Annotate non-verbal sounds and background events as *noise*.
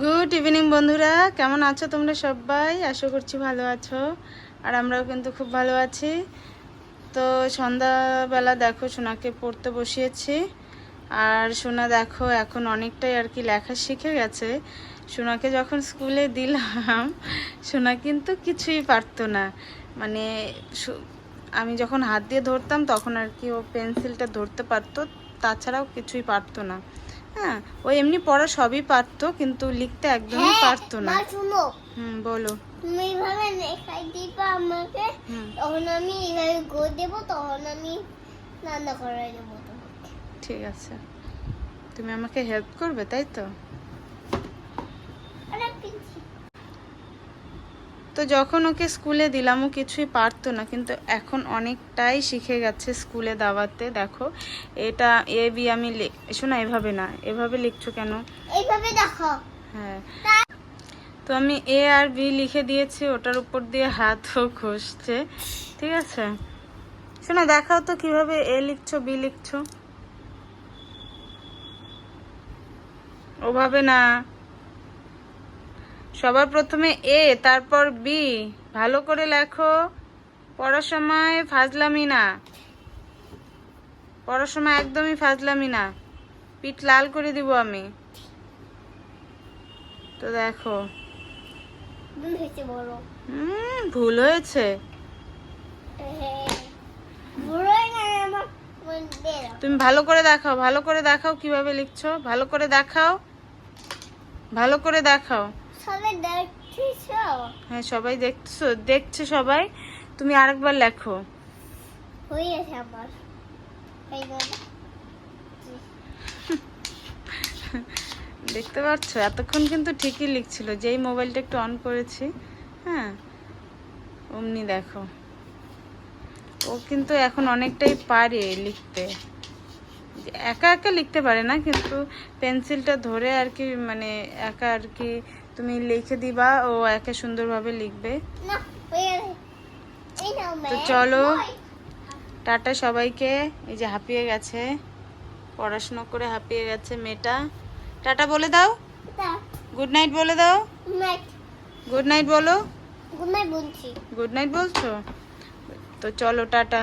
Good evening বন্ধুরা। কেমন আছো তোমরা সবাই? আশা করছি ভালো আছো। আর আমরাও কিন্তু খুব ভালো আছি। তো সন্ধ্যাবেলা দেখো সোনাকে পড়তে বসিয়েছি। আর সোনা দেখো এখন অনেকটাই আর কি লেখা শিখে গেছে। সোনাকে যখন স্কুলে দিলাম, সোনা কিন্তু কিছুই পারতো না। মানে আমি যখন হাত দিয়ে ধরতাম, তখন আর কি ও পেন্সিলটা ধরতে পারতো। তাছাড়াও কিছুই পারতো না। হ্যাঁ ও এমনি পড়া সবই পারতো কিন্তু লিখতে একদমই পারতো না। শুনো। হুম বলো। তুমি এইভাবে লেখাই দিবা আমাকে তখন আমি এইভাবে গো দেবো তখন আমি রান্না করে দেবো ঠিক আছে। তুমি আমাকে হেল্প করবে তাই তো আরে পিচ্ছি তো যখন ওকে স্কুলে দিলাম ও কিছুই পারতো না কিন্তু এখন অনেকটাই শিখে গেছে স্কুলে দাওয়াতে। দেখো এটা এ বি আমি শোনো এভাবে না এভাবে লিখছো কেন? এইভাবে দেখো। হ্যাঁ। তো আমি এ আর বি লিখে দিয়েছি ওটার উপর দিয়ে হাতও ঘষছে। ঠিক আছে? শোনো দেখাও তো কীভাবে এ লিখছো বি লিখছো। ওভাবে না। সবার প্রথমে এ তারপর বি। ভালো করে লেখো। পড়ার সময় ফাজলামি না। পড়ার সময় একদমই ফাজলামি না। পিঠ লাল করে দিব আমি। তো দেখো। ভুল হয়েছে দাও। তুমি ভালো করে দেখাও। ভালো করে দেখাও কীভাবে লিখছো। ভালো করে দেখাও। ভালো করে দেখাও। সবাই হ্যাঁ সবাই দেখছ দেখছে সবাই। তুমি আরেকবার লেখো। আমার। *laughs* দেখতে পাচ্ছ? এতক্ষণ কিন্তু ঠিকই লিখছিল। যেই মোবাইলটা একটু অন করেছি হ্যাঁ অমনি দেখো। ও কিন্তু এখন অনেকটাই পারে লিখতে। একা একা লিখতে পারে না কিন্তু পেন্সিলটা ধরে আর কি মানে একা আর কি তুমি লিখে দিবা ও একা সুন্দরভাবে লিখবে। তো চলো। টাটা সবাইকে। এই যে হাঁপিয়ে গেছে পড়াশোনা করে হাঁপিয়ে গেছে মেয়েটা। টাটা বলে দাও। গুড নাইট বলে দাও। গুড নাইট বলো। গুড নাইট বলছি। গুড নাইট বলছো? তো চলো টাটা।